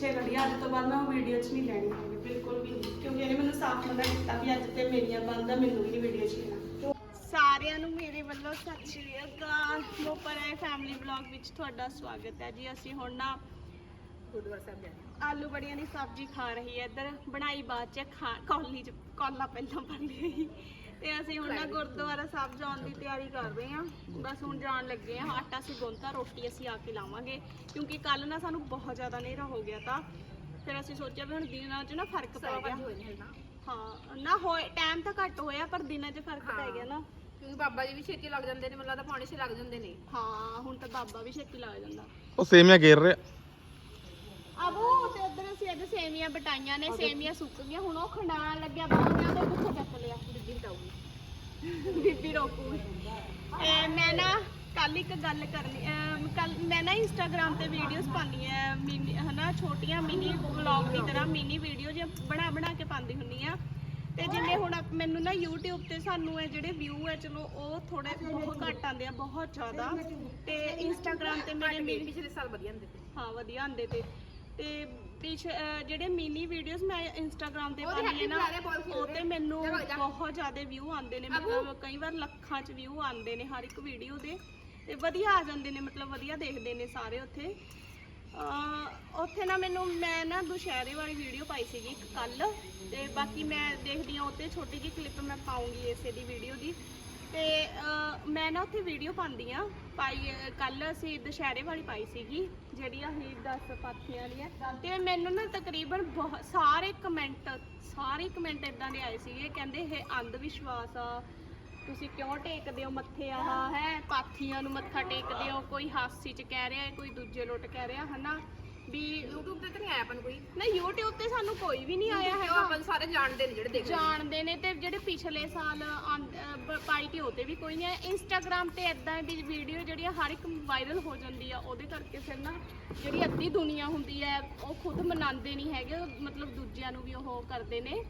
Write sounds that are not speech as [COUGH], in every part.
ਪਿੱਛੇ ਆ, ਅੱਜ ਤੋਂ ਬਾਅਦ ਮੈਂ ਉਹ ਵੀਡੀਓ 'ਚ ਨਹੀਂ ਲੈਣੀ ਹੈਗੀ ਬਿਲਕੁਲ ਵੀ ਨਹੀਂ। ਕਿਉਂਕਿ ਇਹਨੇ ਮੈਨੂੰ ਸਾਫ਼ ਮਨਾ ਕੀਤਾ ਵੀ ਅੱਜ ਤੇ ਮੇਰੀਆਂ ਬੰਦ ਆ ਮੈਨੂੰ ਵੀ ਨਹੀਂ ਵੀਡੀਓ 'ਚ ਲੈਣਾ ਸਾਰਿਆਂ ਨੂੰ ਮੇਰੇ ਵੱਲੋਂ ਸਤਿ ਸ਼੍ਰੀ ਅਕਾਲ। ਮੋਪਰ ਹੈ ਫੈਮਿਲੀ ਵਲੌਗ ਵਿੱਚ ਤੁਹਾਡਾ ਸਵਾਗਤ ਹੈ ਜੀ। ਅਸੀਂ ਹੁਣ ਨਾ ਗੁਰਦੁਆਰਾ ਸਾਹਿਬ ਜਾਣਾ ਆਲੂ ਬੜੀਆਂ ਦੀ ਸਬਜ਼ੀ ਖਾ ਰਹੀ ਹੈ। ਇੱਧਰ ਬਣਾਈ ਬਾਅਦ ਚ ਖਾ ਕੌਲੀ ਚ ਕੌਲਾ ਪਹਿਲਾਂ ਭਰ ਲਈ ਤੇ ਅਸੀਂ ਹੁਣ ਨਾ ਗੁਰਦੁਆਰਾ ਸਾਹਿਬ ਜਾਣ ਦੀ ਤਿਆਰੀ ਕਰ ਰਹੇ ਹਾਂ। ਬਸ ਹੁਣ ਜਾਣ ਲੱਗੇ ਹਾਂ। ਆਟਾ ਅਸੀਂ ਗੁੰਨਤਾ ਰੋਟੀ ਅਸੀਂ ਆ ਕੇ ਲਾਵਾਂਗੇ। ਕਿਉਂਕਿ ਕੱਲ ਨਾ ਸਾਨੂੰ ਬਹੁਤ ਜ਼ਿਆਦਾ ਹਨੇਰਾ ਹੋ ਗਿਆ ਤਾਂ। ਫਿਰ ਅਸੀਂ ਸੋਚਿਆ ਵੀ ਹੁਣ ਦਿਨਾਂ 'ਚ ਨਾ ਫ਼ਰਕ ਪੈ ਗਿਆ। ਨੇ ਨਾ ਹਾਂ ਨਾ ਹੋਏ ਟਾਈਮ ਤਾਂ ਘੱਟ ਹੋਇਆ ਪਰ ਦਿਨਾਂ 'ਚ ਫ਼ਰਕ ਪੈ। ਗਿਆ ਨਾ। ਕਿਉਂਕਿ ਬਾਬਾ ਜੀ ਵੀ ਛੇਤੀ ਲੱਗ ਜਾਂਦੇ ਨੇ ਮੈਨੂੰ ਲੱਗਦਾ ਪਾਣੀ ਛੇ ਲੱਗ ਜਾਂਦੇ ਨੇ। ਹਾਂ ਹੁਣ ਤਾਂ ਬਾਬਾ ਵੀ ਛੇਤੀ ਲੱਗ ਜਾਂਦਾ। ਉਹ ਸੇਮੀਆਂ ਗੇਰ ਰਿਹਾ। ਆਬੋ ਤੇ ਉਧਰ ਅਸੀਂ ਅੱਜ ਸੇਮੀਆਂ ਬਟਾਈਆਂ ਨੇ ਸੇਮੀਆਂ ਸੁੱਕ ਗਈਆਂ। ਹੁਣ ਉਹ ਖੰਡਾਣ ਲੱਗਿਆ ਬਾਬਿਆਂ ਦੇ ਕਿੱਥੇ ਚੱਕ ਲਿਆ। ਬੀਬੀ ਹਟਾਉਗੀ ਬੀਬੀ ਰੋਕੂ। ਇਹ ਮੈਂ ਨਾ ਕੱਲ ਇੱਕ ਗੱਲ ਕਰਨੀ ਕੱਲ ਮੈਂ ਨਾ ਇੰਸਟਾਗ੍ਰam ਤੇ ਵੀਡੀਓਜ਼ ਪਾਉਂਦੀ ਆ ਮਿਨੀ ਹਨਾ ਛੋਟੀਆਂ ਮਿਨੀ ਵਲੌਗ ਦੀ ਤਰ੍ਹਾਂ ਮਿਨੀ ਵੀਡੀਓ ਜੇ ਬਣਾ ਬਣਾ ਕੇ ਪਾਉਂਦੀ ਹੁੰਨੀ ਆ ਤੇ ਜਿਵੇਂ ਹੁਣ ਮੈਨੂੰ ਨਾ YouTube ਤੇ ਸਾਨੂੰ ਇਹ ਜਿਹੜੇ ਵਿਊ ਹੈ ਚਲੋ ਉਹ ਥੋੜੇ ਬਹੁਤ ਘੱਟ ਆਉਂਦੇ ਆ ਬਹੁਤ ਜ਼ਿਆਦਾ। ਤੇ Instagram ਤੇ ਮੇਰੇ ਪਿਛਲੇ ਸਾਲ ਵਧੀਆ ਹੁੰਦੇ ਸੀ ਹਾਂ ਵਧੀਆ ਆਉਂਦੇ ਤੇ। ਤੇ ਪਿਛ ਅਹ ਜਿਹੜੇ ਮਿਨੀ ਵੀਡੀਓਜ਼ ਮੈਂ ਇੰਸਟਾਗ੍ਰam ਤੇ ਉਹਦੇ ਪਾਉਂਦੀ ਹੈ ਨਾ ਉਹ ਤੇ ਮੈਨੂੰ ਜਾ। ਬਹੁਤ ਜ਼ਿਆਦਾ ਵਿਊ ਆਉਂਦੇ ਨੇ ਮਤਲਬ ਕਈ ਵਾਰ ਲੱਖਾਂ 'ਚ ਵਿਊ ਆਉਂਦੇ ਨੇ ਹਰ ਇੱਕ ਵੀਡੀਓ ਦੇ। ਤੇ ਵਧੀਆ ਆ ਜਾਂਦੇ ਨੇ ਮਤਲਬ ਵਧੀਆ ਦੇਖਦੇ ਨੇ ਸਾਰੇ ਉੱਥੇ। ਅਹ ਉੱਥੇ ਨਾ ਮੈਨੂੰ ਮੈਂ ਨਾ ਦੁਸ਼ਹਿਰੇ ਵਾਲੀ ਵੀਡੀਓ ਪਾਈ ਸੀਗੀ ਇੱਕ ਕੱਲ ਤੇ ਬਾਕੀ ਮੈਂ ਦੇਖਦੀ ਹਾਂ ਉੱਤੇ ਛੋਟੀ ਜਿਹੀ ਕਲਿੱਪ ਮੈਂ ਪਾਉਂਗੀ ਇਸੇ ਦੀ ਵੀਡੀਓ ਦੀ। ਤੇ ਮੈਂ ਨਾ ਉੱਥੇ ਵੀਡੀਓ ਪਾਉਂਦੀ ਆ ਪਾਈ ਕੱਲ ਅਸੀਂ ਦੁਸ਼ਹਿਰੇ ਵਾਲੀ ਪਾਈ ਸੀਗੀ, ਜਿਹੜੀ ਅਸੀਂ 10 ਪਾਥੀਆਂ ਵਾਲੀ ਹੈ। ਤੇ ਮੈਨੂੰ ਨਾ ਤਕਰੀਬਨ ਬਹੁਤ ਸਾਰੇ ਕਮੈਂਟ ਸਾਰੇ ਕਮੈਂਟ ਇਦਾਂ ਦੇ ਆਏ ਸੀਗੇ, ਕਹਿੰਦੇ ਇਹ ਅੰਧ ਵਿਸ਼ਵਾਸ ਆ। ਤੁਸੀਂ ਕਿਉਂ ਟੇਕਦੇ ਹੋ ਮੱਥੇ ਆਹ, ਹੈ? ਪਾਥੀਆਂ ਨੂੰ ਮੱਥਾ ਟੇਕਦੇ ਹੋ, ਕੋਈ ਹਾਸੀ ਚ ਕਹਿ ਰਿਹਾ, ਕੋਈ ਦੂਜੇ ਲੁੱਟ ਕਹਿ ਰਿਹਾ, ਹਨਾ? ਵੀ YouTube ਤੇ ਤਾਂ ਨਹੀਂ ਆਇਆ ਆਪਾਂ ਨੂੰ ਕੋਈ। ਨਾ YouTube ਤੇ ਸਾਨੂੰ ਕੋਈ ਵੀ ਨਹੀਂ ਆਇਆ ਹੈਗਾ। ਆਪਾਂ ਨੂੰ ਸਾਰੇ ਜਾਣਦੇ ਨੇ ਜਿਹੜੇ ਦੇਖਦੇ ਨੇ। ਜਾਣਦੇ ਨੇ ਤੇ ਜਿਹੜੇ ਪਿਛਲੇ ਸਾਲ ਪਾਈ ਤੇ ਉਹਤੇ ਵੀ ਕੋਈ ਨਹੀਂ ਇੰਸਟਾਗ੍ਰam ਤੇ ਇਦਾਂ ਦੀ ਵੀਡੀਓ ਜਿਹੜੀ ਹਰ ਇੱਕ ਵਾਇਰਲ ਹੋ ਜਾਂਦੀ ਆ ਉਹਦੇ ਕਰਕੇ ਫਿਰ ਨਾ ਜਿਹੜੀ ਅੱਧੀ ਦੁਨੀਆ ਹੁੰਦੀ ਹੈ ਉਹ ਖੁਦ ਮਨਾਉਂਦੇ ਨਹੀਂ ਹੈਗੇ। ਮਤਲਬ ਦੂਜਿਆਂ ਨੂੰ ਵੀ ਉਹ ਕਰਦੇ ਨੇ।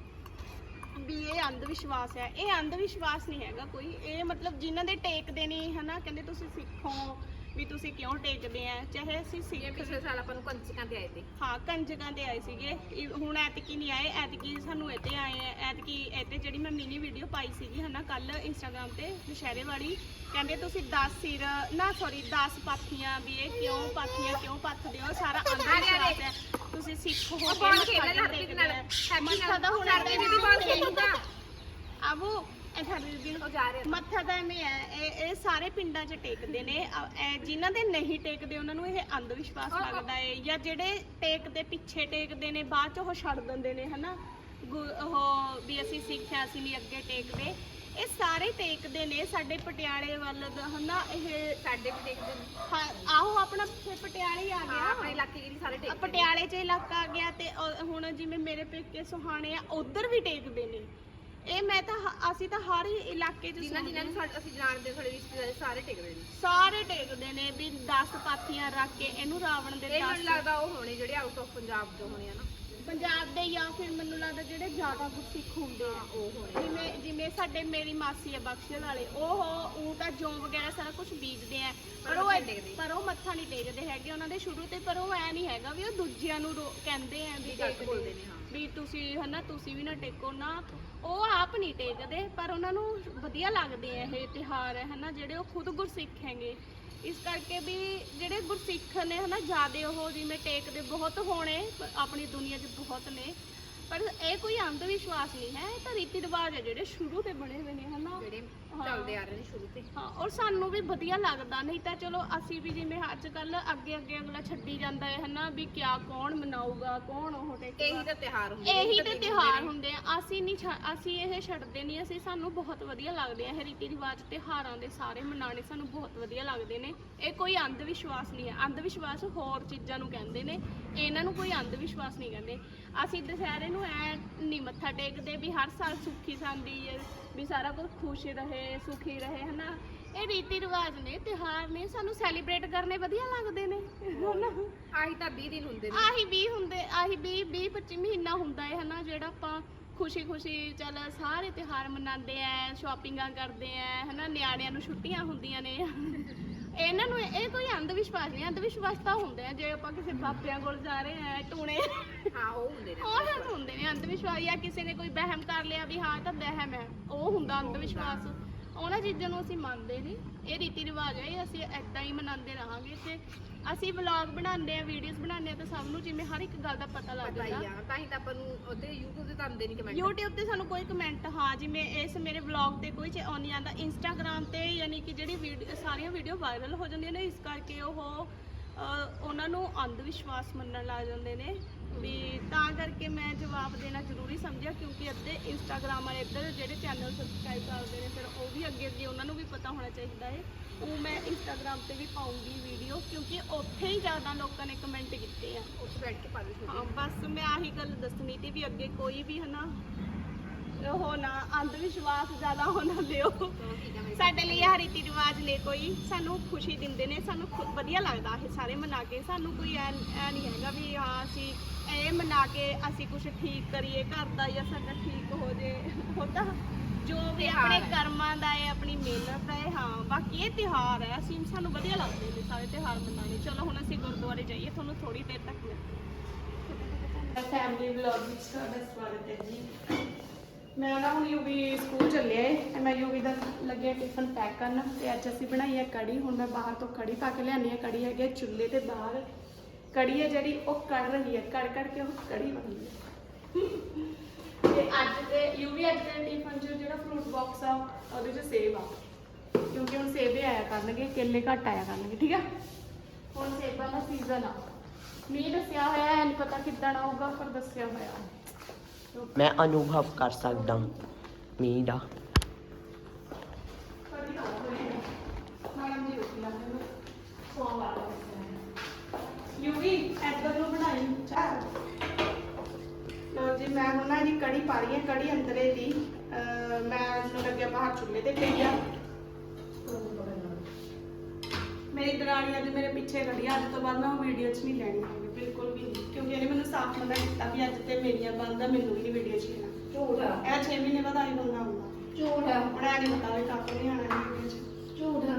ਵੀ ਇਹ ਅੰਧ ਵਿਸ਼ਵਾਸ ਹੈ ਇਹ ਅੰਧ ਵਿਸ਼ਵਾਸ ਨਹੀਂ ਹੈਗਾ ਕੋਈ। ਇਹ ਮਤਲਬ ਜਿਨ੍ਹਾਂ ਦੇ ਟੇਕਦੇ ਨਹੀਂ ਹਨਾ ਕਹਿੰਦੇ ਤੁਸੀਂ ਸਿੱਖੋ। ਵੀ ਤੁਸੀਂ ਕਿਉਂ ਟੇਕਦੇ ਆ? ਚਾਹੇ ਅਸੀਂ ਇਹ ਸਿੱਖ ਪਿਛਲੇ ਸਾਲ ਆਪਾਂ ਨੂੰ ਕੰਚਕਾਂ ਤੇ ਆਏ ਤੇ ਹਾਂ ਕੰਜਕਾਂ ਤੇ ਆਏ ਸੀਗੇ। ਇਹ ਹੁਣ ਐਤਕੀ ਨਹੀਂ ਆਏ ਐਤਕੀ ਸਾਨੂੰ ਇੱਥੇ ਆਏ ਆ। ਐਤਕੀ ਇੱਥੇ ਜਿਹੜੀ ਮੈਂ ਮਿਨੀ ਵੀਡੀਓ ਪਾਈ ਸੀਗੀ ਹਨਾ ਕੱਲ ਇੰਸਟਾਗ੍ਰam ਤੇ ਦੁਸ਼ਹਿਰੇ ਵਾਲੀ ਕਹਿੰਦੇ ਤੁਸੀਂ 10 ਸਿਰ ਨਾ ਸੌਰੀ 10 ਪਾਥੀਆਂ ਵੀ ਇਹ ਕਿਉਂ ਪਾਥੀਆਂ ਕਿਉਂ ਪੱਥਦੇ ਹੋ? ਸਾਰਾ ਅੰਧ ਵਿਸ਼ਵਾਸ ਹੈ। ਤੁਸੀਂ ਸਿੱਖ ਹੋ ਉਹ ਕੇ ਬੋਲ ਮੱਥਾ ਖੇਡ ਲੈ ਨਹੀਂ ਹਰਪ੍ਰੀਤ ਨਾਲ। ਟੇਕਦੇ। ਹੈਪੀ ਮੱਥਾ ਨਾਲ ਤਾਂ ਹੁਣ ਸਾਡੇ ਦੀਦੀ ਬੋਲ ਖੇਡੂਗਾ ਆਬੂ ਨੂੰ ਜਾ ਰਹੇ ਮੱਥਾ ਤਾਂ ਐਵੇਂ ਹੈ ਇਹ ਇਹ ਸਾਰੇ ਪਿੰਡਾਂ 'ਚ ਟੇਕਦੇ ਨੇ। ਅ- ਇਹ ਜਿਨ੍ਹਾਂ ਦੇ ਨਹੀਂ ਟੇਕਦੇ ਉਹਨਾਂ ਨੂੰ ਇਹ ਅੰਧ ਵਿਸ਼ਵਾਸ ਲੱਗਦਾ ਹੈ ਜਾਂ ਜਿਹੜੇ ਟੇਕਦੇ ਪਿੱਛੇ ਟੇਕਦੇ ਨੇ ਬਾਅਦ 'ਚ ਉਹ ਛੱਡ ਦਿੰਦੇ ਨੇ ਹਨਾ? ਗੁ- ਉਹ ਵੀ ਅਸੀਂ ਸਿੱਖਿਆ ਅਸੀਂ ਨਹੀਂ ਅੱਗੇ ਟੇਕਦੇ। ਇਹ ਸਾਰੇ ਟੇਕਦੇ ਨੇ ਸਾਡੇ ਪਟਿਆਲੇ ਵੱਲ ਦਾ ਹਨਾ? ਇਹ ਸਾਡੇ ਵੀ ਦੇਖਦੇ ਨੇ। ਹਾਂ, ਆਹੋ ਆਪਣਾ ਫਿਰ ਪਟਿਆਲੇ ਹੀ ਆ ਹਾਂ ਗਿਆ ਆਪਣੇ ਇਲਾਕੇ ਜਿਹੜੀ ਸਾਰੇ ਆ ਟੇਕਦੇ। ਪਟਿਆਲੇ 'ਚ ਇਲਾਕਾ ਆ ਗਿਆ ਤੇ ਉਹ ਹੁਣ ਜਿਵੇਂ ਮੇਰੇ ਪੇਕੇ ਸੁਹਾਣੇ ਆ ਉਧਰ ਵੀ ਟੇਕਦੇ ਨੇ। ਇਹ ਮੈਂ ਤਾਂ ਹ- ਅਸੀਂ ਤਾਂ ਹਰ ਹੀ ਇਲਾਕੇ 'ਚ ਜਿਨ੍ਹਾਂ ਜਿਨ੍ਹਾਂ ਨੂੰ ਸਾਡੇ- ਅਸੀਂ ਜਾਣਦੇ ਸਾਡੇ ਰਿਸ਼ਤੇਦਾਰ ਸਾਰੇ ਟੇਕਦੇ ਨੇ। ਸਾਰੇ ਟੇਕਦੇ ਨੇ ਵੀ 10 ਪਾਥੀਆਂ ਰੱਖ ਕੇ ਇਹਨੂੰ ਰਾਵਣ ਦੇ ਇਹ ਮੈਨੂੰ 10 ਲੱਗਦਾ ਉਹ ਹੋਣੇ ਜਿਹੜੇ ਆਊਟ ਆਫ ਪੰਜਾਬ ਤੋਂ ਹੋਣੇ ਆ ਨਾ। ਪੰਜਾਬ ਦੇ ਜਾਂ ਫਿਰ ਮੈਨੂੰ ਲੱਗਦਾ ਜਿਹੜੇ ਜ਼ਿਆਦਾ ਗੁਰਸਿੱਖ ਹੁੰਦੇ ਆ ਉਹ ਜਿਵੇਂ ਜਿਵੇਂ ਸਾਡੇ ਮੇਰੀ ਮਾਸੀ ਹੈ ਬਖਸ਼ਲ ਵਾਲੇ ਉਹ ਉਹ ਤਾਂ ਜੌਂ ਵਗੈਰਾ ਸਾਰਾ ਕੁਝ ਬੀਜਦੇ ਆ ਪਰ ਉਹ। ਪਰ ਉਹ ਮੱਥਾ ਨਹੀਂ ਟੇਕਦੇ ਹੈਗੇ ਉਹਨਾਂ ਦੇ ਸ਼ੁਰੂ ਤੇ ਪਰ ਉਹ ਐ ਨਹੀਂ ਹੈਗਾ ਵੀ ਉਹ ਦੂਜਿਆਂ ਨੂੰ ਕਹਿੰਦੇ ਆ ਵੀ ਟੇਕਦੇ ਬੋਲਦੇ ਨੇ, ਹਾਂ। ਵੀ ਤੁਸੀਂ ਹਨਾ ਤੁਸੀਂ ਵੀ ਨਾ ਟੇਕੋ ਨਾ ਉਹ ਆਪ ਨਹੀਂ ਟੇਕਦੇ ਪਰ ਉਹਨਾਂ ਨੂੰ ਵਧੀਆ ਲੱਗਦੇ ਆ ਇਹ ਤਿਹਾਰ ਹੈ ਹਨਾ ਜਿਹੜੇ ਉਹ ਖੁਦ ਗੁਰਸਿੱਖ ਹੈਗੇ ਇਸ ਕਰਕੇ ਵੀ ਜਿਹੜੇ ਗੁਰਸਿੱਖ ਨੇ ਹਨਾ, ਜਿਆਦੇ ਉਹ ਜਿਵੇਂ ਟੇਕਦੇ ਬਹੁਤ ਹੋਣੇ ਆਪਣੀ ਦੁਨੀਆ 'ਚ ਬਹੁਤ ਨੇ। ਪਰ ਇਹ ਕੋਈ ਅੰਧ ਵਿਸ਼ਵਾਸ ਨਹੀਂ ਹੈ ਇਹ ਤਾਂ ਰੀਤੀ ਰਿਵਾਜ ਹੈ ਜਿਹੜੇ ਸ਼ੁਰੂ ਤੇ ਬਣੇ ਹੋਏ ਨੇ ਹਨਾ ਜਿਹੜੇ ਹਾਂ। ਚੱਲਦੇ ਆ ਰਹੇ ਨੇ ਸ਼ੁਰੂ ਤੇ ਹਾਂ ਔਰ ਸਾਨੂੰ ਵੀ ਵਧੀਆ ਲੱਗਦਾ ਨਹੀਂ ਤਾਂ ਚਲੋ ਅਸੀਂ ਵੀ ਜਿਵੇਂ ਅੱਜ ਕੱਲ ਅੱਗੇ ਅੱਗੇ ਅਗਲਾ ਛੱਡੀ ਜਾਂਦਾ ਹੈ ਹਨਾ ਵੀ ਕਿਆ ਕੌਣ ਮਨਾਊਗਾ ਕੌਣ ਉਹ ਟੇਕੇਗਾ ਇਹੀ ਤਾਂ ਤਿਹਾਰ ਹੁੰਦੇ ਨੇ, ਇਹੀ ਤਾਂ ਤੇ ਦੇਖਦੇ ਤਿਉਹਾਰ ਨੇ। ਹੁੰਦੇ ਆ ਅਸੀਂ ਨਹੀਂ ਛੱਡ- ਅਸੀਂ ਇਹ ਛੱਡਦੇ ਨਹੀਂ ਅਸੀਂ ਸਾਨੂੰ ਬਹੁਤ ਵਧੀਆ ਲੱਗਦੇ ਆ ਇਹ ਰੀਤੀ ਰਿਵਾਜ ਤਿਉਹਾਰਾਂ ਦੇ ਸਾਰੇ ਮਨਾਣੇ ਸਾਨੂੰ ਬਹੁਤ ਵਧੀਆ ਲੱਗਦੇ ਨੇ ਇਹ ਕੋਈ ਅੰਧ ਵਿਸ਼ਵਾਸ ਨਹੀਂ ਹੈ ਅੰਧ ਵਿਸ਼ਵਾਸ ਹੋਰ ਚੀਜ਼ਾਂ ਨੂੰ ਕਹਿੰਦੇ ਨੇ ਇਹਨਾਂ ਨੂੰ ਕੋਈ ਅੰਧ ਵਿਸ਼ਵਾਸ ਨਹੀਂ ਕਹਿੰਦੇ ਅਸੀਂ ਦੁਸਹਿਰੇ ਨੂੰ ਐ ਨਹੀਂ ਮੱਥਾ ਟੇਕਦੇ ਵੀ ਹਰ ਸਾਲ ਸੁੱਖੀ ਸਾਂਦੀ ਹੈ, ਵੀ ਸਾਰਾ ਕੁਝ ਖੁਸ਼ ਰਹੇ ਸੁਖੀ ਰਹੇ ਹਨਾ? ਇਹ ਰੀਤੀ ਰਿਵਾਜ ਨੇ ਤਿਉਹਾਰ ਨੇ ਸਾਨੂੰ ਸੈਲੀਬ੍ਰੇਟ ਕਰਨੇ ਵਧੀਆ ਲੱਗਦੇ ਨੇ ਹਨਾ? ਆਹੀ ਤਾਂ 20 ਦਿਨ ਹੁੰਦੇ ਨੇ। ਆਹੀ 20 ਹੁੰਦੇ ਆਹੀ 20 20 25 ਮਹੀਨਾ ਹੁੰਦਾ ਹੈ ਹਨਾ? ਜਿਹੜਾ ਆਪਾਂ ਖੁਸ਼ੀ ਖੁਸ਼ੀ ਚੱਲ ਸਾਰੇ ਤਿਉਹਾਰ ਮਨਾਉਂਦੇ ਆ ਸ਼ਾਪਿੰਗਾਂ ਕਰਦੇ ਆ ਹਨਾ? ਨਿਆਣਿਆਂ ਨੂੰ ਛੁੱਟੀਆਂ ਹੁੰਦੀਆਂ ਨੇ। ਇਹਨਾਂ ਨੂੰ ਇਹ ਕੋਈ ਅੰਧ ਵਿਸ਼ਵਾਸ ਨਹੀਂ ਅੰਧ ਵਿਸ਼ਵਾਸ ਤਾਂ ਹੁੰਦੇ ਆ ਜੇ ਆਪਾਂ ਕਿਸੇ ਬਾਬਿਆਂ ਕੋਲ ਜਾ ਰਹੇ ਆ ਟੂਣੇ। ਹਾਂ ਉਹ ਹੁੰਦੇ ਨੇ। ਉਹ ਤਾਂ ਹੁੰਦੇ ਨੇ ਅੰਧ ਵਿਸ਼ਵਾਸ ਜਾਂ ਕਿਸੇ ਨੇ ਕੋਈ ਵਹਿਮ ਕਰ ਲਿਆ ਵੀ ਹਾਂ ਇਹ ਤਾਂ ਵਹਿਮ ਹੈ ਉਹ ਹੁੰਦਾ ਅੰਧ ਵਿਸ਼ਵਾਸ ਉਹਨਾਂ ਚੀਜ਼ਾਂ ਨੂੰ ਅਸੀਂ ਮੰਨਦੇ ਨਹੀਂ। ਇਹ ਰੀਤੀ ਰਿਵਾਜ ਹੈ ਇਹ ਅਸੀਂ ਏਦਾਂ ਹੀ ਮਨਾਉਂਦੇ ਰਹਾਂਗੇ ਤੇ ਅਸੀਂ ਵਲੌਗ ਬਣਾਉਂਦੇ ਆ ਵੀਡੀਓਜ਼ ਬਣਾਉਂਦੇ ਆ ਤਾਂ ਸਭ ਨੂੰ ਜਿਵੇਂ ਹਰ ਇੱਕ ਗੱਲ ਦਾ ਪਤਾ ਲੱਗ ਪਤਾ ਹੀ ਜਾਂਦਾ। ਆ ਤਾਂ ਹੀ ਤਾਂ ਆਪਾਂ ਨੂੰ ਉਹਦੇ YouTube ਤੇ ਤਾਂ ਆਉਂਦੇ ਨਹੀਂ ਕਮੈਂਟ YouTube ਤੇ ਸਾਨੂੰ ਕੋਈ ਕਮੈਂਟ ਹਾਂ ਜਿਵੇਂ ਇਸ ਮੇਰੇ ਵਲੌਗ ਤੇ ਕੋਈ ਚ ਆਉਣ ਨਹੀਂ ਆਉਂਦਾ Instagram ਤੇ ਯਾਨੀ ਕਿ ਜਿਹੜੀ ਵੀਡੀਓ ਸਾਰੀਆਂ ਵੀਡੀਓ ਵਾਇਰਲ ਹੋ ਜਾਂਦੀਆਂ ਨੇ ਇਸ ਕਰਕੇ ਉਹ ਅਹ, ਉਹਨਾਂ ਨੂੰ ਅੰਧ ਵਿਸ਼ਵਾਸ ਮੰਨਣ ਲੱਗ ਜਾਂਦੇ ਨੇ। ਵੀ ਤਾਂ ਕਰਕੇ ਮੈਂ ਜਵਾਬ ਦੇਣਾ ਜ਼ਰੂਰੀ ਸਮਝਿਆ ਕਿਉਂਕਿ ਅੱਧੇ Instagram ਵਾਲੇ ਇੱਧਰ ਜਿਹੜੇ ਚੈਨਲ ਸਬਸਕ੍ਰਾਈਬ ਕਰਦੇ ਨੇ ਫਿਰ ਉਹ ਵੀ ਅੱਗੇ ਅੱਗੇ ਉਹਨਾਂ ਨੂੰ ਵੀ ਪਤਾ ਹੋਣਾ ਚਾਹੀਦਾ ਹੈ ਉਹ ਮੈਂ Instagram ਤੇ ਵੀ ਪਾਉਂਗੀ ਵੀਡੀਓ ਕਿਉਂਕਿ ਉੱਥੇ ਹੀ ਜ਼ਿਆਦਾ ਲੋਕਾਂ ਨੇ ਕਮੈਂਟ ਕੀਤੇ ਆ। ਉੱਥੇ ਬੈਠ ਕੇ ਪਾ ਦੇ ਹਾਂ ਬਸ ਮੈਂ ਆਹੀ ਗੱਲ ਦੱਸਣੀ ਸੀ ਵੀ ਅੱਗੇ ਕੋਈ ਵੀ ਹਨਾ ਉਹ ਨਾ ਅੰਧ ਵਿਸ਼ਵਾਸ ਜ਼ਿਆਦਾ ਹੋ ਨਾ ਲਿਓ ਚਲੋ ਠੀਕ ਹੈ ਮੈਂ ਸਾਡੇ ਲਈ ਇਹ ਰੀਤੀ ਰਿਵਾਜ ਨੇ ਕੋਈ ਸਾਨੂੰ ਖੁਸ਼ੀ ਦਿੰਦੇ ਨੇ ਸਾਨੂੰ ਖੁ- ਵਧੀਆ ਲੱਗਦਾ ਇਹ ਸਾਰੇ ਮਨਾ ਕੇ। ਸਾਨੂੰ ਕੋਈ ਐ ਨਹੀਂ ਹੈਗਾ ਵੀ ਹਾਂ ਅਸੀਂ ਇਹ ਮਨਾ ਕੇ ਅਸੀਂ ਕੁਝ ਠੀਕ ਕਰੀਏ ਘਰ ਦਾ ਜਾਂ ਸਾਡਾ ਠੀਕ ਹੋ ਜੇ ਉਹ ਤਾਂ ਜੋ ਵੀ ਤਿਉਹਾਰ ਆਪਣੇ ਹੈ। ਕਰਮਾਂ ਦਾ ਹੈ ਆਪਣੀ ਮਿਹਨਤ ਦਾ ਹੈ ਹਾਂ ਬਾਕੀ ਇਹ ਤਿਉਹਾਰ ਹੈ। ਅਸੀਂ ਸਾਨੂੰ ਵਧੀਆ ਲੱਗਦੇ ਨੇ ਸਾਰੇ ਤਿਉਹਾਰ ਮਨਾਉਣੇ। ਚਲੋ ਹੁਣ ਅਸੀਂ ਗੁਰਦੁਆਰੇ ਜਾਈਏ ਤੁਹਾਨੂੰ ਥੋੜੀ ਦੇਰ ਤੱਕ ਮਿਲਦੇ ਫੈਮਿਲੀ ਵਲੌਗ ਵਿੱਚ ਤੁਹਾਡਾ ਸਵਾਗਤ ਹੈ ਜੀ। ਮੈਂ ਨਾ ਹੁਣ ਯੂਵੀ ਸਕੂਲ ਚੱਲਿਆ ਏ ਤੇ ਮੈਂ ਯੂਵੀ ਦਾ ਲੱਗਿਆ ਟਿਫਨ ਪੈਕ ਕਰਨ ਤੇ ਅੱਜ ਅਸੀਂ ਬਣਾਈ ਹੈ ਕੜੀ ਹੁਣ ਮੈਂ ਬਾਹਰ ਤੋਂ ਕੜੀ ਪਾ ਕੇ ਲਿਆਨੀ ਹੈ। ਕੜੀ ਹੈਗੀ ਹੈ ਚੁੱਲ੍ਹੇ ਤੇ ਬਾਹਰ ਕੜੀ ਹੈ ਜਿਹੜੀ ਉਹ ਕੜ ਰਹੀ ਹੈ ਕੜ ਕੜ ਕੇ ਉਹ ਕੜੀ ਬਣੀ ਹੈ। ਤੇ ਅੱਜ ਤੇ ਯੂਵੀ ਅੱਜ ਦੇ ਟਿਫਨ 'ਚ ਜਿਹੜਾ ਫਰੂਟ ਬਾਕਸ ਆ ਉਹਦੇ 'ਚ ਸੇਬ ਆ। ਕਿਉਂਕਿ ਹੁਣ ਸੇਬ ਹੀ ਆਇਆ ਕਰਨਗੇ ਕੇਲੇ ਘੱਟ ਆਇਆ ਕਰਨਗੇ ਠੀਕ ਆ ਹੁਣ ਸੇਬਾਂ ਦਾ ਸੀਜ਼ਨ ਆ। ਮੀਂਹ ਦੱਸਿਆ ਹੋਇਆ ਹੈ ਨਹੀਂ ਪਤਾ ਕਿੱਦਣ ਆਊਗਾ ਪਰ ਦੱਸਿਆ ਹੋਇਆ ਮੈਂ ਅਨੁਭਵ ਕਰ ਸਕਦਾ ਮੀਂਹ ਦਾ। ਕਦੀ ਮੈਡਮ ਜੀ ਰੋਟੀ ਲਾ ਦੇ ਸੋਮਵਾਰ ਯੂਵੀ ਐਦਾਂ ਨੂੰ ਬਣਾਈ। ਚਾਹ ਲੋ ਜੀ ਮੈਂ ਹੁਣ ਨਾ ਇਹਦੀ ਕੜੀ ਪਾ ਰਹੀ ਹੈ ਕੜੀ ਅੰਦਰੇ ਦੀ। ਮੈਂ ਨੂੰ ਲੱਗਿਆ ਬਾਹਰ ਚੁੱਲ੍ਹੇ ਤੇ ਪਈ ਆ ਮੇਰੀ ਦਰਾਣੀ ਅੱਜ ਮੇਰੇ ਪਿੱਛੇ ਖੜੀ ਆ ਅੱਜ ਤੋਂ ਬਾਅਦ ਮੈਂ ਉਹ ਵੀਡੀਓ 'ਚ ਨਹੀਂ ਲੈਣੀ ਹੈਗੀ ਬਿਲਕੁਲ ਵੀ ਨਹੀਂ। ਕਿਉਂਕਿ ਇਹਨੇ ਮੈਨੂੰ ਸਾਫ਼ ਮਨਾ ਕੀਤਾ ਵੀ ਅੱਜ ਤੇ ਮੇਰੀਆਂ ਬੰਦ ਆ ਮੈਨੂੰ ਵੀ ਨਹੀਂ ਵੀਡੀਓ 'ਚ ਲੈਣਾ। ਝੂਠ ਆ। ਇਹ 6 ਮਹੀਨੇ ਬਾਅਦ ਆਈ ਬੰਦਾ ਹੁੰਦਾ। ਝੂਠ ਆ। ਬਣਾ ਨਹੀਂ ਪਤਾ ਵੀ ਕੱਪ ਨਹੀਂ ਆਣਾ ਵੀਡੀਓ 'ਚ। ਝੂਠ ਆ।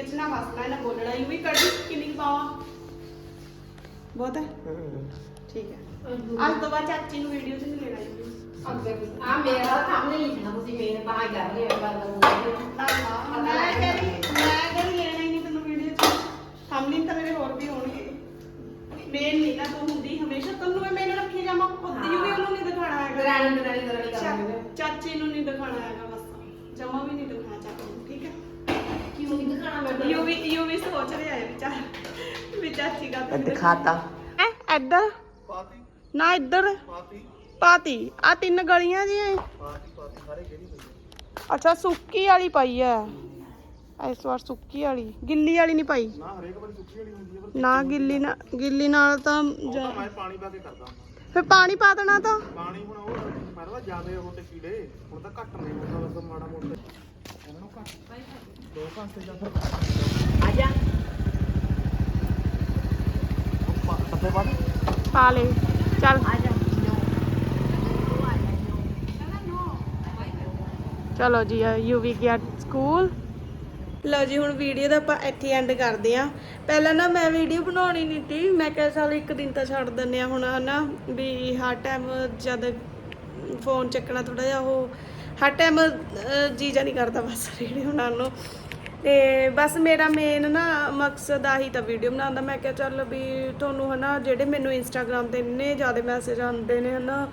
ਵੀਡੀਓ 'ਚ ਨਾ ਹੱਸਣਾ ਨਾ ਬੋਲਣਾ ਯੂ ਵੀ ਕੜੀ ਕਿੰਨੀ ਪਾਵਾਂ ਬਹੁਤ ਹੈ? ਠੀਕ ਹੈ। ਅੱਜ ਤੋਂ ਬਾਅਦ ਚਾਚੀ ਨੂੰ ਵੀਡੀਓ 'ਚ ਨਹੀਂ ਲੈਣਾ ਯੂ ਆ ਮੇਰਾ ਸਾਹਮਣੇ ਲਿਖਣਾ ਤੁਸੀਂ ਮੇਰੇ ਬਾਹਰ ਕਰ ਰਹੇ ਹੋ ਨਾ ਮੈਂ ਕਹਿੰਦੀ ਮੈਂ ਕਹਿੰਦੀ ਲੈਣਾ ਹੀ ਨਹੀਂ ਤੈਨੂੰ ਵੀਡੀਓ 'ਚ। ਸਾਹਮਣੇ ਤਾਂ ਮੇਰੇ ਹੋਰ ਵੀ ਹੋਣਗੇ। ਮੇਨ ਨਹੀਂ ਨਾ ਤੂੰ ਹੁੰਦੀ ਹਮੇਸ਼ਾ ਤੈਨੂੰ ਮੈਂ ਮੈਨੂੰ ਰੱਖੀ ਜਾਵਾਂ। ਉੱਤੇ ਵੀ ਉਹਨੂੰ ਨਹੀਂ ਦਿਖਾਣਾ ਹੈਗਾ। ਦਰਾਣੀ ਦਰਾਣੀ ਦਰਾਣੀ ਚਾਚੀ ਨੂੰ ਨਹੀਂ ਦਿਖਾਣਾ ਹੈਗਾ ਬਸ। ਜਮਾ ਵੀ ਨਹੀਂ ਦਿਖਾਣਾ ਚਾਚੀ ਠੀਕ ਹੈ? ਕਿਉਂ ਨਹੀਂ ਦਿਖਾਣਾ ਮੈਂ ਯੂ ਵੀ ਯੂ ਵੀ ਸੋਚ ਰਿਹਾ ਹੈ ਵਿਚਾਰ ਵੀ ਚਾਚੀ ਦਾ ਦਿਖਾਤਾ। ਹੈ ਇੱਧਰ? ਪਾਤੀ ਨਾ ਇੱਧਰ? ਪਾਤੀ। ਪਾਤੀ ਆ ਤਿੰਨ ਗਲੀਆਂ ਜੀ ਪਾਤੀ ਪਾਤੀ ਸਾਰੇ ਕਿਹੜੀ ਪਈ ਅੱਛਾ ਸੁੱਕੀ ਵਾਲੀ ਪਾਈ ਐ ਇਸ ਵਾਰ ਸੁੱਕੀ ਵਾਲੀ। ਗਿੱਲੀ ਵਾਲੀ ਨਹੀਂ ਪਾਈ। ਨਾ ਹਰੇਕ ਵਾਰੀ ਸੁੱਕੀ ਜਿਹੜੀ ਹੁੰਦੀ ਹੈ ਪਰ ਨਾ ਗਿੱਲੀ ਨਾ ਗਿੱਲੀ ਨਾਲ ਤਾਂ ਤਾਂ ਮੈਂ ਪਾਣੀ ਪਾ ਕੇ ਕਰਦਾ ਹੁੰਦਾ। ਫਿਰ ਪਾਣੀ ਪਾ ਦੇਣਾ ਤਾਂ। ਪਾਣੀ ਹੁਣ ਉਹ ਪਹਿਲਾਂ ਜਿਆਦੇ ਉਹ ਤੇ ਕੀੜੇ ਹੁਣ ਤਾਂ ਘੱਟ ਨੇ ਹੁਣ ਤਾਂ ਬਸ ਮਾੜਾ ਮੋਟਾ। ਪਾ ਲੈ ਚੱਲ। ਚਲੋ ਜੀ ਯੂਵੀ ਗਿਆ ਸਕੂਲ। ਲਓ ਜੀ, ਹੁਣ ਵੀਡੀਓ ਦਾ ਆਪਾਂ ਇੱਥੇ ਐਂਡ ਕਰਦੇ ਆ ਪਹਿਲਾਂ ਨਾ ਮੈਂ ਵੀਡੀਓ ਬਣਾਉਣੀ ਨਹੀਂ ਤੀ ਮੈਂ ਕਿਹਾ ਚੱਲ ਇੱਕ ਦਿਨ ਤਾਂ ਛੱਡ ਦਿੰਨੇ ਆ ਹੁਣ, ਹਨਾ, ਵੀ ਹਰ ਟਾਈਮ ਜਦ ਫੋਨ ਚੱਕਣਾ ਥੋੜਾ ਜਿਹਾ ਉਹ ਹਰ ਟਾਈਮ ਜੀਜਾ ਨਹੀਂ ਕਰਦਾ ਬਸ ਵੀਡੀਓ ਬਣਾਉਣ ਨੂੰ। ਤੇ ਬਸ ਮੇਰਾ ਮੇਨ ਨਾ ਮਕਸਦ ਆਹੀ ਤਾਂ ਵੀਡੀਓ ਬਣਾਉਣ ਦਾ। ਮੈਂ ਕਿਹਾ ਚੱਲ ਵੀ ਤੁਹਾਨੂੰ ਹਨਾ, ਜਿਹੜੇ ਮੈਨੂੰ ਇੰਸਟਾਗ੍ਰam ਤੇ ਇੰਨੇ ਜ਼ਿਆਦਾ ਮੈਸੇਜ ਆਉਂਦੇ ਨੇ ਹਨਾ,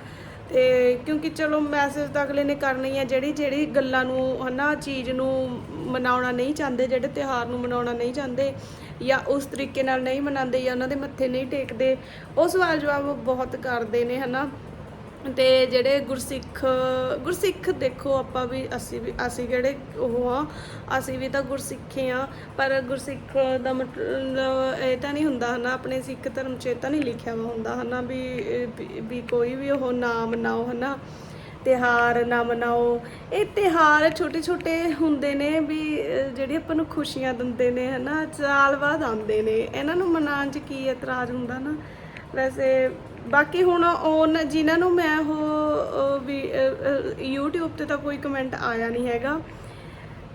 ਤੇ ਕਿਉਂਕਿ ਚਲੋ ਮੈਸੇਜ ਤਾਂ ਅਗਲੇ ਨੇ ਕਰਨਾ ਹੀ ਹੈ ਜਿਹੜੀ ਜਿਹੜੀ ਗੱਲਾਂ ਨੂੰ ਹਨਾ, ਚੀਜ਼ ਨੂੰ ਮਨਾਉਣਾ ਨਹੀਂ ਚਾਹੁੰਦੇ, ਜਿਹੜੇ ਤਿਉਹਾਰ ਨੂੰ ਮਨਾਉਣਾ ਨਹੀਂ ਚਾਹੁੰਦੇ, ਜਾਂ ਉਸ ਤਰੀਕੇ ਨਾਲ ਨਹੀਂ ਮਨਾਉਂਦੇ, ਜਾਂ ਉਹਨਾਂ ਦੇ ਮੱਥੇ ਨਹੀਂ ਟੇਕਦੇ, ਉਹ ਸਵਾਲ ਜਵਾਬ ਬਹੁਤ ਕਰਦੇ ਨੇ ਹਨਾ। ਤੇ ਜਿਹੜੇ ਗੁਰਸਿੱਖ ਗੁਰਸਿੱਖ ਦੇਖੋ ਆਪਾਂ ਵੀ ਅਸੀਂ ਵੀ, ਅਸੀਂ ਕਿਹੜੇ ਉਹ ਆ ਅਸੀਂ ਵੀ ਤਾਂ ਗੁਰਸਿੱਖੇ ਆ ਪਰ ਗੁਰਸਿੱਖ ਦਾ ਮਤਲਬ ਇਹ ਤਾਂ ਨਹੀਂ ਹੁੰਦਾ ਹਨਾ, ਆਪਣੇ ਸਿੱਖ ਧਰਮ 'ਚ ਇਹ ਤਾਂ ਨਹੀਂ ਲਿਖਿਆ ਵਾ ਹੁੰਦਾ ਹਨਾ ਵੀ, ਵੀ- ਕੋਈ ਵੀ ਉਹ ਨਾ ਮਨਾਓ ਹਨਾ ਤਿਹਾਰ ਨਾ ਮਨਾਓ ਇਹ ਤਿਹਾਰ ਛੋਟੇ ਛੋਟੇ ਹੁੰਦੇ ਨੇ ਵੀ, ਜਿਹੜੇ ਆਪਾਂ ਨੂੰ ਖੁਸ਼ੀਆਂ ਦਿੰਦੇ ਨੇ ਹਨਾ, ਸਾਲ ਬਾਅਦ ਆਉਂਦੇ ਨੇ, ਇਹਨਾਂ ਨੂੰ ਮਨਾਉਣ 'ਚ ਕੀ ਇਤਰਾਜ਼ ਹੁੰਦਾ ਨਾ, ਵੈਸੇ ਬਾਕੀ ਹੁਣ ਉਹਨਾਂ ਜਿਨ੍ਹਾਂ ਨੂੰ ਮੈਂ ਉਹ ਵੀ ਅਹ, YouTube ਤੇ ਤਾਂ ਕੋਈ ਕਮੈਂਟ ਆਇਆ ਨਹੀਂ ਹੈਗਾ।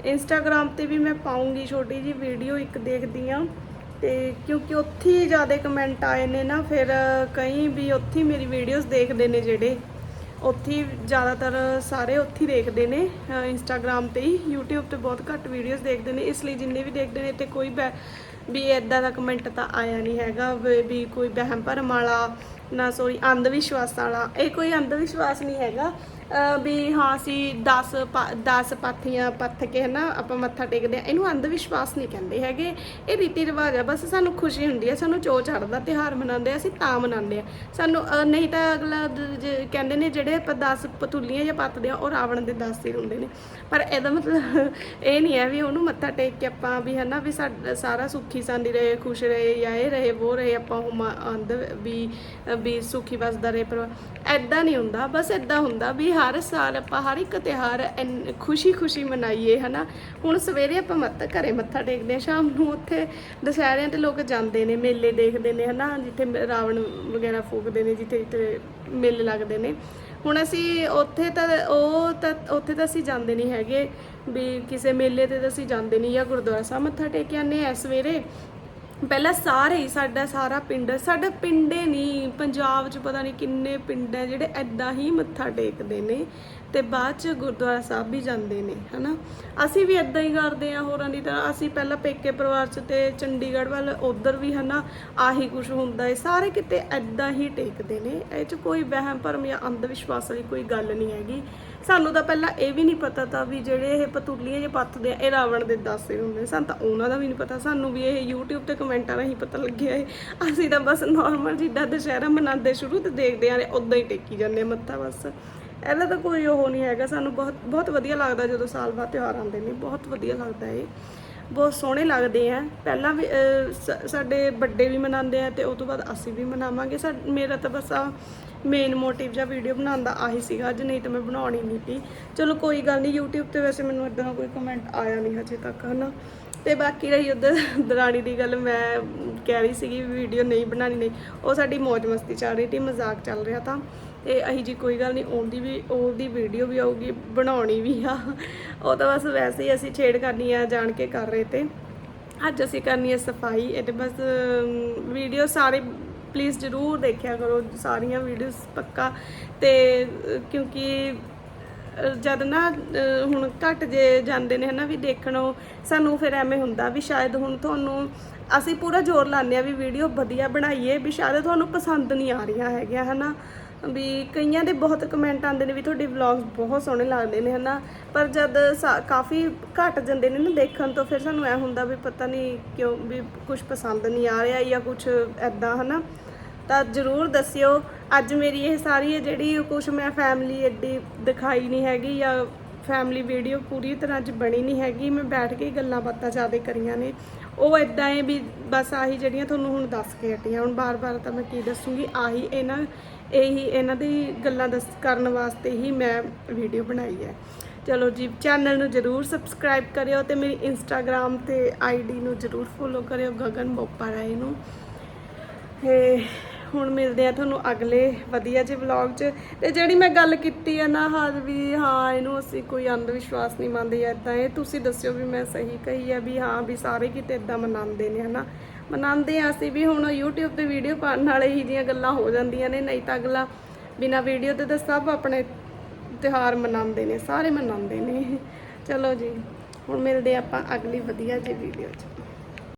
ਇੰਸਟਾਗ੍ਰam ਤੇ ਵੀ ਮੈਂ ਪਾਉਂਗੀ ਛੋਟੀ ਜੀ ਵੀਡੀਓ ਇੱਕ ਦੇਖਦੀ ਆ ਤੇ ਕਿਉਂਕਿ ਉੱਥੇ ਹੀ ਜ਼ਿਆਦਾ ਕਮੈਂਟ ਆਏ ਨੇ ਨਾ ਫਿਰ ਕਈ ਵੀ ਉੱਥੇ ਮੇਰੀ ਵੀਡੀਓਜ਼ ਦੇਖਦੇ ਨੇ ਜਿਹੜੇ। ਉੱਥੇ ਜ਼ਿਆਦਾਤਰ ਸਾਰੇ ਉੱਥੇ ਹੀ ਦੇਖਦੇ ਨੇ ਇੰਸਟਾਗ੍ਰam ਤੇ ਹੀ। YouTube ਤੇ ਬਹੁਤ ਘੱਟ ਵੀਡੀਓਜ਼ ਦੇਖਦੇ ਨੇ ਇਸ ਲਈ ਜਿੰਨੇ ਵੀ ਦੇਖਦੇ ਨੇ ਤੇ ਕੋਈ ਬੈ- ਵੀ ਇਦਾਂ ਦਾ ਕਮੈਂਟ ਤਾਂ ਆਇਆ ਨਹੀਂ ਹੈਗਾ ਵੀ ਕੋਈ ਵਹਿਮ ਭਰਮ ਵਾਲਾ ਨਾ ਸੋਰੀ ਅੰਧ ਵਿਸ਼ਵਾਸਾਂ ਵਾਲਾ। ਇਹ ਕੋਈ ਅੰਧ ਵਿਸ਼ਵਾਸ ਨਹੀਂ ਹੈਗਾ। ਵੀ ਹਾਂ ਅਸੀਂ 10 10 ਪਾਥੀਆਂ ਪੱਥ ਕੇ ਹਨਾ ਆਪਾਂ ਮੱਥਾ ਟੇਕਦੇ ਆ ਇਹਨੂੰ ਅੰਧ ਵਿਸ਼ਵਾਸ ਨਹੀਂ ਕਹਿੰਦੇ ਹੈਗੇ। ਇਹ ਰੀਤੀ ਰਿਵਾਜ ਆ, ਬਸ ਸਾਨੂੰ ਖੁਸ਼ੀ ਹੁੰਦੀ ਹੈ ਸਾਨੂੰ ਚੋ ਚੜਦਾ ਤਿਉਹਾਰ ਮਨਾਉਂਦੇ ਆ, ਅਸੀਂ ਤਾਂ ਮਨਾਉਂਦੇ ਆ। ਸਾਨੂੰ ਨਹੀਂ ਤਾਂ ਅਗਲਾ ਕਹਿੰਦੇ ਨੇ ਜਿਹੜੇ ਆਪਾਂ 10 ਪਤੂਲੀਆਂ ਜਾਂ ਪੱਤਦੇ ਆ, ਉਹ ਰਾਵਣ ਦੇ 10 ਹੀ ਹੁੰਦੇ ਨੇ। ਪਰ ਇਹਦਾ ਮਤਲਬ [LAUGHS] ਇਹ ਨਹੀਂ ਹੈ ਵੀ ਉਹਨੂੰ ਮੱਥਾ ਟੇਕ ਕੇ ਆਪਾਂ ਵੀ ਹਨਾ ਵੀ ਸਾਡਾ, ਸਾਰਾ ਸੁਖੀ ਸਾਂਦੀ ਰਹੇ, ਖੁਸ਼ ਰਹੇ ਜਾਂ ਇਹ ਰਹੇ ਉਹ ਰਹੇ, ਆਪਾਂ ਉਹ ਮ- ਅੰਧ ਵੀ ਵੀ ਸੁਖੀ ਵਸਦਾ ਰਹੇ, ਪਰ ਐਦਾਂ ਨਹੀਂ ਹੁੰਦਾ। ਬਸ ਐਦਾਂ ਹੁੰਦਾ ਵੀ ਹਰ ਸਾਲ ਆਪਾਂ ਹਰ ਇੱਕ ਤਿਉਹਾਰ ਖੁਸ਼ੀ ਖੁਸ਼ੀ ਮਨਾਈਏ, ਹਨਾ? ਹੁਣ ਸਵੇਰੇ ਆਪਾਂ ਮੱਥਾ ਘਰੇ ਮੱਥਾ ਟੇਕਦੇ ਆ ਸ਼ਾਮ ਨੂੰ ਉੱਥੇ ਦੁਸਹਿਰਿਆਂ ਤੇ ਲੋਕ ਜਾਂਦੇ ਨੇ, ਮੇਲੇ ਦੇਖਦੇ ਨੇ, ਹਨਾ? ਜਿੱਥੇ ਰਾਵਣ ਵਗੈਰਾ ਫੂਕਦੇ ਨੇ, ਜਿੱਥੇ ਜਿੱਥੇ ਮੇਲੇ ਲੱਗਦੇ ਨੇ। ਹੁਣ ਅਸੀਂ ਉੱਥੇ ਤਾਂ ਉਹ ਤਾਂ ਉੱਥੇ ਤਾਂ ਅਸੀਂ ਜਾਂਦੇ ਨਹੀਂ ਹੈਗੇ, ਵੀ ਕਿਸੇ ਮੇਲੇ ਤੇ ਤਾਂ ਅਸੀਂ ਜਾਂਦੇ ਨਹੀਂ ਜਾਂ ਗੁਰਦੁਆਰਾ ਸਾਹਿਬ ਮੱਥਾ ਟੇਕ ਕੇ ਆਨੇ ਆ ਸਵੇਰੇ ਪਹਿਲਾਂ ਸਾਰੇ ਹੀ ਸਾਡਾ ਸਾਰਾ ਪਿੰਡ, ਸਾਡਾ ਪਿੰਡੇ ਨਹੀਂ, ਪੰਜਾਬ 'ਚ ਪਤਾ ਨਹੀਂ ਕਿੰਨੇ ਪਿੰਡ ਹੈ ਜਿਹੜੇ ਐਦਾਂ ਹੀ ਮੱਥਾ ਟੇਕਦੇ ਨੇ ਤੇ ਬਾਅਦ 'ਚ ਗੁਰਦੁਆਰਾ ਸਾਹਿਬ ਵੀ ਜਾਂਦੇ ਨੇ, ਹਨਾ? ਅਸੀਂ ਵੀ ਐਦਾਂ ਹੀ ਕਰਦੇ ਆ ਹੋਰਾਂ ਦੀ ਤਰ੍ਹਾਂ, ਅਸੀਂ ਪਹਿਲਾਂ ਪੇਕੇ ਪਰਿਵਾਰ 'ਚ ਤੇ ਚੰਡੀਗੜ੍ਹ ਵੱਲ, ਉਧਰ ਵੀ, ਹਨਾ? ਆਹੀ ਕੁਝ ਹੁੰਦਾ ਹੈ ਸਾਰੇ ਕਿਤੇ ਐਦਾਂ ਹੀ ਟੇਕਦੇ ਨੇ, ਇਹ 'ਚ ਕੋਈ ਵਹਿਮ ਭਰਮ ਜਾਂ ਅੰਧ ਵਿਸ਼ਵਾਸ ਵਾਲੀ ਕੋਈ ਗੱਲ ਨਹੀਂ ਹੈਗੀ। ਸਾਨੂੰ ਤਾਂ ਪਹਿਲਾਂ ਇਹ ਵੀ ਨਹੀਂ ਪਤਾ ਤਾਂ ਵੀ ਜਿਹੜੇ ਇਹ ਪਤੂਲੀਆਂ ਜੇ ਪੱਥਦੇ ਆ, ਇਹ ਰਾਵਣ ਦੇ ਦਾਸੇ ਹੁੰਦੇ ਨੇ। ਸਾਨੂੰ ਤਾਂ ਉਹਨਾਂ ਦਾ ਵੀ ਨਹੀਂ ਪਤਾ। ਸਾਨੂੰ ਵੀ ਇਹ YouTube ਤੇ ਕਮੈਂਟਾਂ ਰਾਹੀਂ ਪਤਾ ਲੱਗਿਆ ਹੈ ਅਸੀਂ ਤਾਂ ਬਸ ਨਾਰਮਲ ਜਿੱਦਾਂ ਦੁਸ਼ਹਿਰਾ ਮਨਾਉਂਦੇ ਸ਼ੁਰੂ ਤੇ ਦੇਖਦੇ ਆ ਉਦਾਂ ਹੀ ਟੇਕੀ ਜਾਂਦੇ ਮੱਥਾ ਬਸ। ਇਹਦਾ ਤਾਂ ਕੋਈ ਉਹ ਨਹੀਂ ਹੈਗਾ। ਸਾਨੂੰ ਬਹੁਤ ਬਹੁਤ ਵਧੀਆ ਲੱਗਦਾ ਜਦੋਂ ਸਾਲ ਬਾਅਦ ਤਿਉਹਾਰ ਆਉਂਦੇ ਨੇ। ਬਹੁਤ ਵਧੀਆ ਲੱਗਦਾ ਇਹ। ਬਹੁਤ ਸੋਹਣੇ ਲੱਗਦੇ ਆ। ਪਹਿਲਾਂ ਵੀ ਸਾਡੇ ਵੱਡੇ ਵੀ ਮਨਾਉਂਦੇ ਆ ਤੇ ਉਸ ਤੋਂ ਬਾਅਦ ਅਸੀਂ ਵੀ ਮਨਾਵਾਂਗੇ। ਸਾ, ਮੇਰਾ ਤਾਂ ਬਸ ਆ ਮੇਨ ਮੋਟਿਵ ਜਾਂ ਵੀਡੀਓ ਬਣਾਉਣ ਦਾ ਆਹੀ ਸੀਗਾ। ਅੱਜ ਨਹੀਂ ਤਾਂ ਮੈਂ ਬਣਾਉਣੀ ਨਹੀਂ ਸੀ ਚਲੋ ਕੋਈ ਗੱਲ ਨਹੀਂ, YouTube ਤੇ ਵੈਸੇ ਮੈਨੂੰ ਇਦਾਂ ਦਾ ਕੋਈ ਕਮੈਂਟ ਆਇਆ ਨਹੀਂ ਹਜੇ ਤੱਕ, ਹਨਾ? ਤੇ ਬਾਕੀ ਰਹੀ ਉਧਰ [LAUGHS] ਦਰਾਣੀ ਦੀ ਗੱਲ। ਮੈਂ ਕਹਿ ਰਹੀ ਸੀਗੀ ਵੀਡੀਓ ਨਹੀਂ ਬਣਾਣੀ ਨਹੀਂ। ਉਹ ਸਾਡੀ ਮौज ਮਸਤੀ ਚੱਲ ਰਹੀ ਸੀ, ਮਜ਼ਾਕ ਚੱਲ ਰਿਹਾ ਤਾਂ। ਤੇ ਅਹੀ ਜੀ ਕੋਈ ਗੱਲ ਨਹੀਂ ਉਹਦੀ ਵੀ ਉਹਦੀ ਵੀਡੀਓ ਵੀ ਆਊਗੀ, ਬਣਾਉਣੀ ਵੀ ਆ। ਉਹ ਤਾਂ ਬਸ ਵੈਸੇ ਹੀ ਅਸੀਂ ਛੇੜ ਕਰਨੀ ਆ, ਜਾਣ ਕੇ ਕਰ ਰਹੇ ਤੇ। ਅੱਜ ਅਸੀਂ ਕਰਨੀ ਹੈ ਸਫ਼ਾਈ ਇਹਦੇ ਬਸ ਵੀਡੀਓ ਸਾਰੇ ਪਲੀਜ਼ ਜਰੂਰ ਦੇਖਿਆ ਕਰੋ, ਸਾਰੀਆਂ ਵੀਡੀਓਜ਼ ਪੱਕਾ। ਤੇ ਕਿਉਂਕਿ ਜਦ ਨਾ ਹੁਣ ਘਟ ਜੇ ਜਾਂਦੇ ਨੇ ਹਨਾ ਵੀ ਦੇਖਣੋਂ, ਸਾਨੂੰ ਫਿਰ ਐਵੇਂ ਹੁੰਦਾ ਵੀ ਸ਼ਾਇਦ ਹੁਣ ਤੁਹਾਨੂੰ ਅਸੀਂ ਪੂਰਾ ਜ਼ੋਰ ਲਾਉਂਦੇ ਆ ਵੀ ਵੀਡੀਓ ਵਧੀਆ ਬਣਾਈਏ, ਵੀ ਸ਼ਾਇਦ ਤੁਹਾਨੂੰ ਪਸੰਦ ਨਹੀਂ ਆ ਰਹੀਆਂ ਹੈਗੀਆਂ, ਹਨਾ। ਵੀ ਕਈਆਂ ਦੇ ਬਹੁਤ ਕਮੈਂਟ ਆਉਂਦੇ ਨੇ ਵੀ ਤੁਹਾਡੇ ਵਲੌਗਸ ਬਹੁਤ ਸੋਹਣੇ ਲੱਗਦੇ ਨੇ, ਹਨਾ? ਪਰ ਜਦ ਸਾ- ਕਾਫੀ ਘਟ ਜਾਂਦੇ ਨੇ ਨਾ ਦੇਖਣ ਤੋਂ, ਫਿਰ ਸਾਨੂੰ ਐ ਹੁੰਦਾ ਵੀ ਪਤਾ ਨਹੀਂ ਕਿਉਂ ਵੀ ਕੁਝ ਪਸੰਦ ਨਹੀਂ ਆ ਰਿਹਾ ਜਾਂ ਕੁਝ ਐਦਾਂ ਹਨਾ? ਤਾਂ ਜਰੂਰ ਦੱਸਿਓ। ਅੱਜ ਮੇਰੀ ਇਹ ਸਾਰੀ ਹੈ ਜਿਹੜੀ ਕੁਝ ਮੈਂ ਫੈਮਿਲੀ ਐਡੀ ਦਿਖਾਈ ਨਹੀਂ ਹੈਗੀ ਜਾਂ ਫੈਮਿਲੀ ਵੀਡੀਓ ਪੂਰੀ ਤਰ੍ਹਾਂ ਅੱਜ ਬਣੀ ਨਹੀਂ ਹੈਗੀ, ਮੈਂ ਬੈਠ ਕੇ ਗੱਲਾਂ ਬਾਤਾਂ ਜ਼ਿਆਦਾ ਕਰੀਆਂ ਨੇ। ਉਹ ਇਦਾਂ ਹੈ ਵੀ ਬਸ ਆਹੀ ਜਿਹੜੀਆਂ ਤੁਹਾਨੂੰ ਹੁਣ ਦੱਸ ਕੇ ਹਟੀਆਂ ਹੁਣ ਬਾਰ-ਬਾਰ ਤਾਂ ਮੈਂ ਕੀ ਦੱਸੂਗੀ, ਆਹੀ ਇਹਨਾਂ ਇਹੀ ਇਹਨਾਂ ਦੀ ਗੱਲਾਂ ਦੱਸ ਕਰਨ ਵਾਸਤੇ ਹੀ ਮੈਂ ਵੀਡੀਓ ਬਣਾਈ ਹੈ। ਚਲੋ ਜੀ ਚੈਨਲ ਨੂੰ ਜਰੂਰ ਸਬਸਕ੍ਰਾਈਬ ਕਰਿਓ ਤੇ ਮੇਰੀ ਇੰਸਟਾਗ੍ਰam ਤੇ ਆਈਡੀ ਨੂੰ ਜਰੂਰ ਫੋਲੋ ਕਰਿਓ, ਗਗਨ ਬੋਪਾ ਰਾਏ ਨੂੰ। ਤੇ ਹੁਣ ਮਿਲਦੇ ਆ ਤੁਹਾਨੂੰ ਅਗਲੇ ਵਧੀਆ ਜਿਹੇ ਵਲੌਗ 'ਚ। ਤੇ ਜਿਹੜੀ ਮੈਂ ਗੱਲ ਕੀਤੀ ਆ ਨਾ ਹਾਂ ਵੀ, ਹਾਂ, ਇਹਨੂੰ ਅਸੀਂ ਕੋਈ ਅੰਧ ਵਿਸ਼ਵਾਸ ਨਹੀਂ ਮੰਨਦੇ ਐਦਾਂ ਇਹ ਤੁਸੀਂ ਦੱਸਿਓ ਵੀ ਮੈਂ ਸਹੀ ਕਹੀ ਆ ਵੀ ਹਾਂ, ਵੀ ਸਾਰੇ ਕਿਤੇ ਇਦਾਂ ਮਨਾਉਂਦੇ ਨੇ, ਹਨਾ? ਮਨਾਉਂਦੇ ਆ ਅਸੀਂ ਵੀ, ਹੁਣ YouTube ਤੇ ਵੀਡੀਓ ਪਾਉਣ ਨਾਲ ਇਹੀ ਜੀਆਂ ਗੱਲਾਂ ਹੋ ਜਾਂਦੀਆਂ ਨੇ, ਨਹੀਂ ਤਾਂ ਅਗਲਾ ਬਿਨਾ ਵੀਡੀਓ ਤੇ ਤਾਂ ਸਭ ਆਪਣੇ ਤਿਉਹਾਰ ਮਨਾਉਂਦੇ ਨੇ, ਸਾਰੇ ਮਨਾਉਂਦੇ ਨੇ। ਚਲੋ ਜੀ, ਹੁਣ ਮਿਲਦੇ ਆਪਾਂ ਅਗਲੀ ਵਧੀਆ ਜੀ ਵੀਡੀਓ 'ਚ।